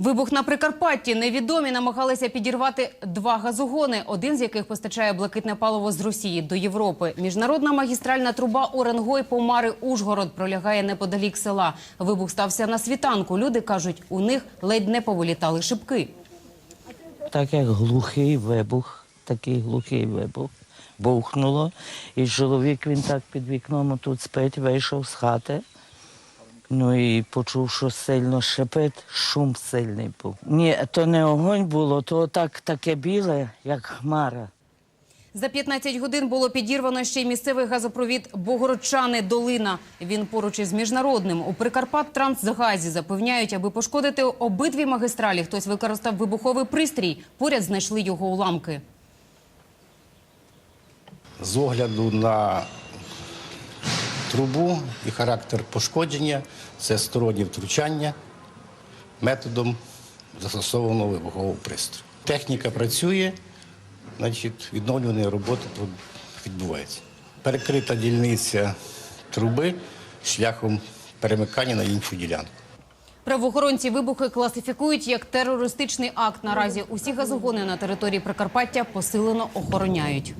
Вибух на Прикарпатті. Невідомі намагалися підірвати два газогони, один з яких постачає блакитне паливо з Росії до Європи. Міжнародна магістральна труба Оренгой Помари Ужгород пролягає неподалік села. Вибух стався на світанку. Люди кажуть, у них ледь не повилітали шибки. Так як глухий вибух, такий глухий вибух. Бухнуло, і чоловік він так під вікном тут спить, вийшов з хати. Ну і почув, що сильно шипить, шум сильний був. Ні, то не огонь було, то так, таке біле, як хмара. За 15 годин було підірвано ще й місцевий газопровід Богородчани Долина. Він поруч із міжнародним. У Прикарпат Трансгазі запевняють, аби пошкодити обидві магістралі, хтось використав вибуховий пристрій. Поряд знайшли його уламки. З огляду на трубу і характер пошкодження це стороннє втручання методом застосованого вибухового пристрою. Техніка працює, значить, відновлювані роботи тут відбуваються. Перекрита дільниця труби шляхом перемикання на іншу ділянку. Правоохоронці вибухи класифікують як терористичний акт. Наразі усі газогони на території Прикарпаття посилено охороняють.